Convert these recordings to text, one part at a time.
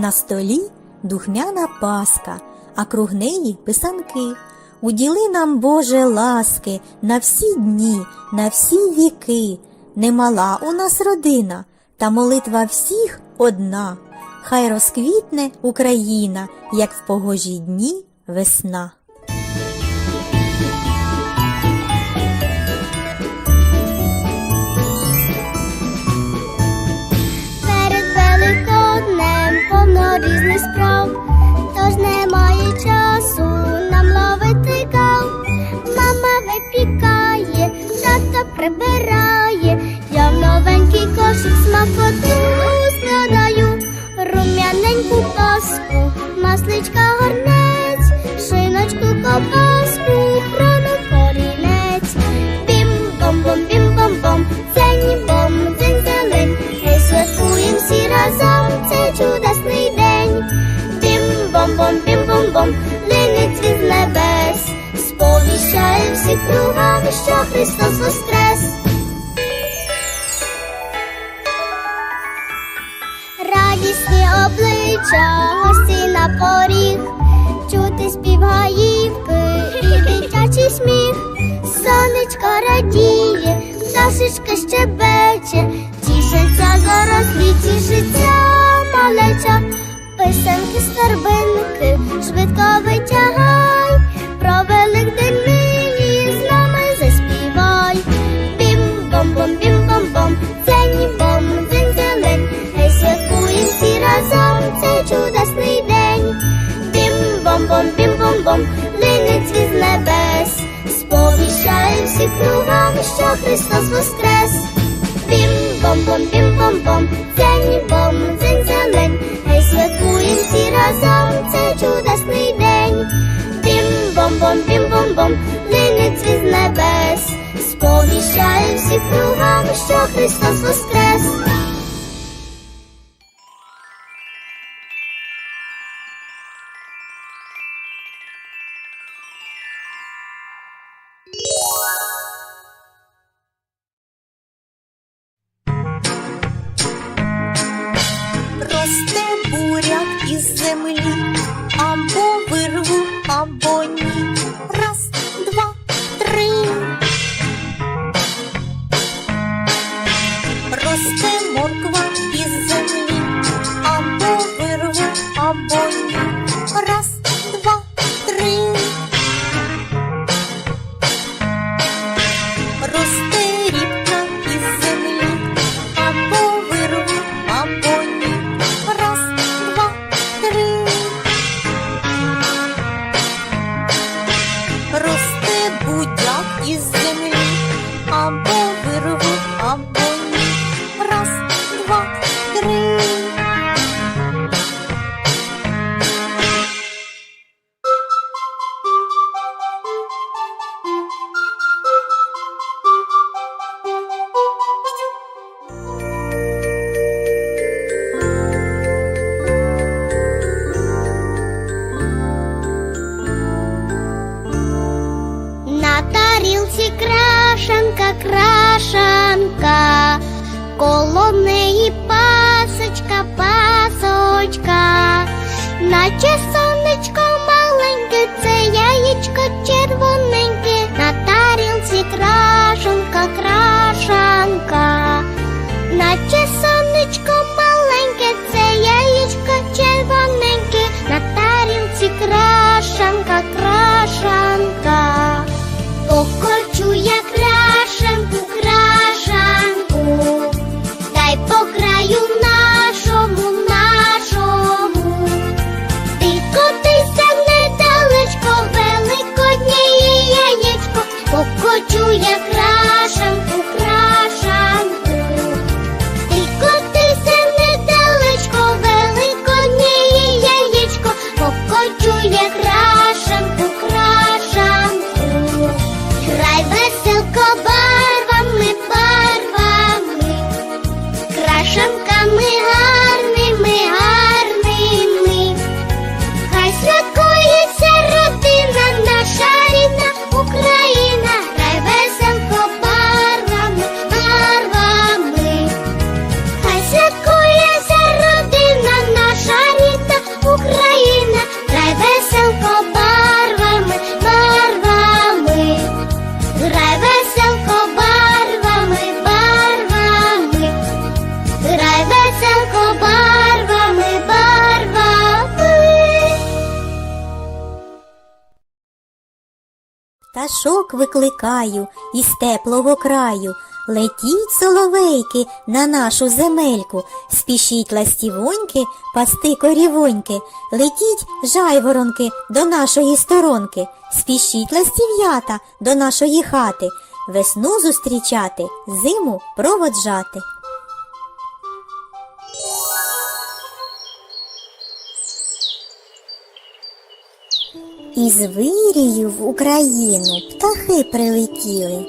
На столі духмяна паска, а круг неї писанки. Уділи нам, Боже, ласки на всі дні, на всі віки. Немала у нас родина, та молитва всіх одна. Хай розквітне Україна, як в погожі дні весна. Різних справ, тож немає часу нам ловити кав. Мама випікає, тато прибирає, я в новенький кошик смакоту складаю, рум'яненьку паску, масличка горнець, шиночку ковбаску, бім-бом-бом, линить від небес, сповіщає всі кругом, що Христос воскрес. Радісні обличчя, гості на поріг, чути спів гаївки і дитячий сміх, сонечко радіє, пташечка щебече, тішиться дорослі, тішиться малеча, писанки старбинки, швидко витягай, про Великдень нині з нами заспівай. Бім-бом-бом, бім-бом-бом, дзень бом, дзень зелень, Гей, святкуєм всі разом цей чудесний день. Бім-бом-бом, бім-бом-бом, линить від небес, сповіщає всі кругом, що Христос воскрес. Бім-бом-бом, бім-бом-бом, дзень бім-бом-бом, линить від небес, сповіщає всі кругом, що Христос воскрес. Росте буряк із землі, Раз, Just Пташок викликаю із теплого краю. Летіть, соловейки, на нашу земельку, спішіть ластівоньки, пасти корівоньки, летіть, жайворонки, до нашої сторонки, спішіть ластів'ята до нашої хати, весну зустрічати, зиму проводжати. Із вирію в Україну птахи прилетіли.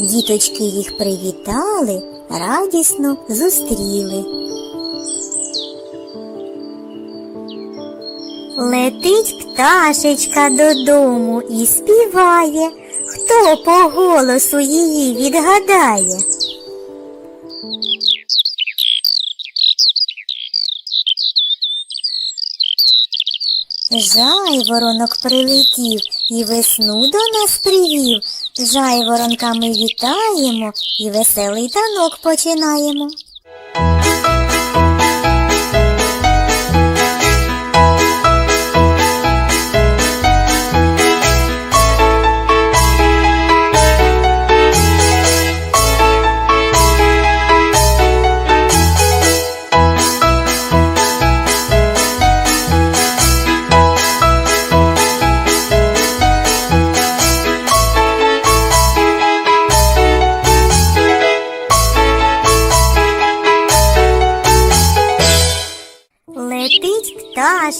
Діточки їх привітали, радісно зустріли. Летить пташечка додому і співає, хто по голосу її відгадає. Жайворонок прилетів і весну до нас привів. Жайворонка ми вітаємо і веселий танок починаємо.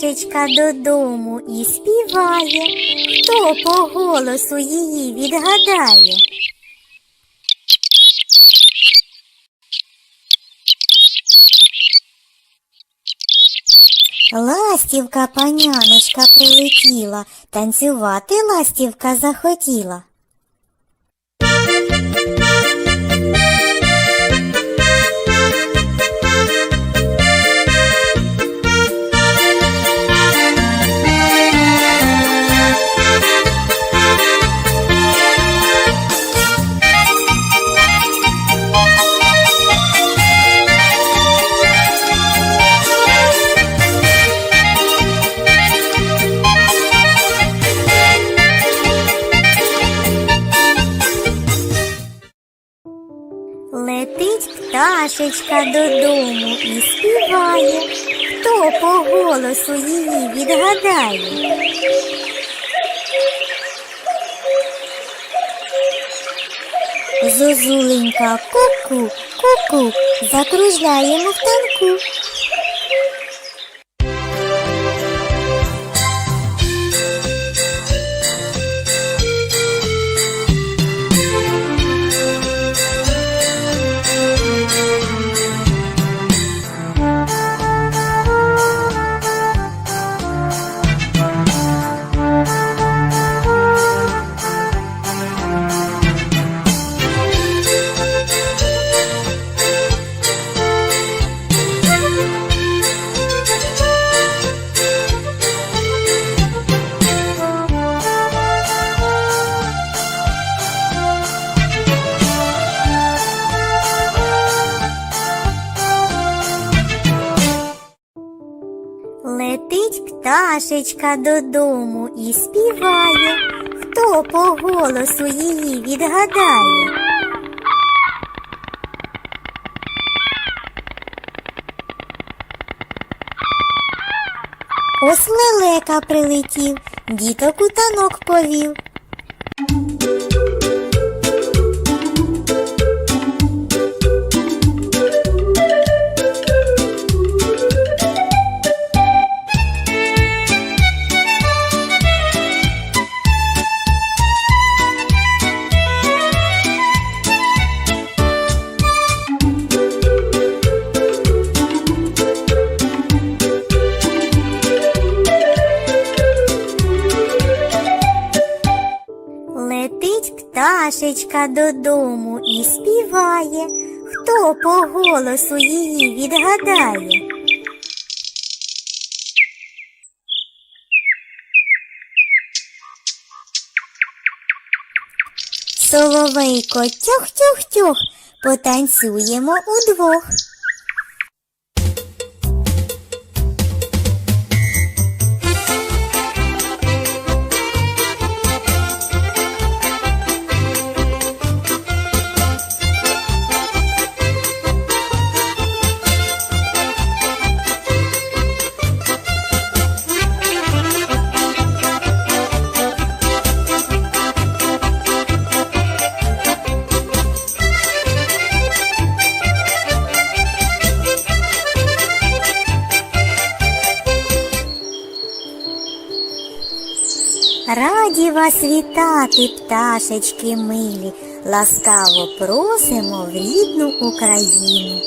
Пташечка додому і співає, хто по голосу її відгадає. Ластівка паняночка прилетіла, танцювати ластівка захотіла. Летить пташечка додому і співає, хто по голосу її відгадає. Зозуленька ку-ку, ку-ку, закружляємо в танку. Пташечка додому і співає, хто по голосу її відгадає. Ось лелека прилетів, діток у танок повів. Пташечка додому і співає, хто по голосу її відгадає. Соловейко тьох-тьох-тьох, потанцюємо удвох. Вас вітати, пташечки милі, ласкаво просимо в рідну Україну.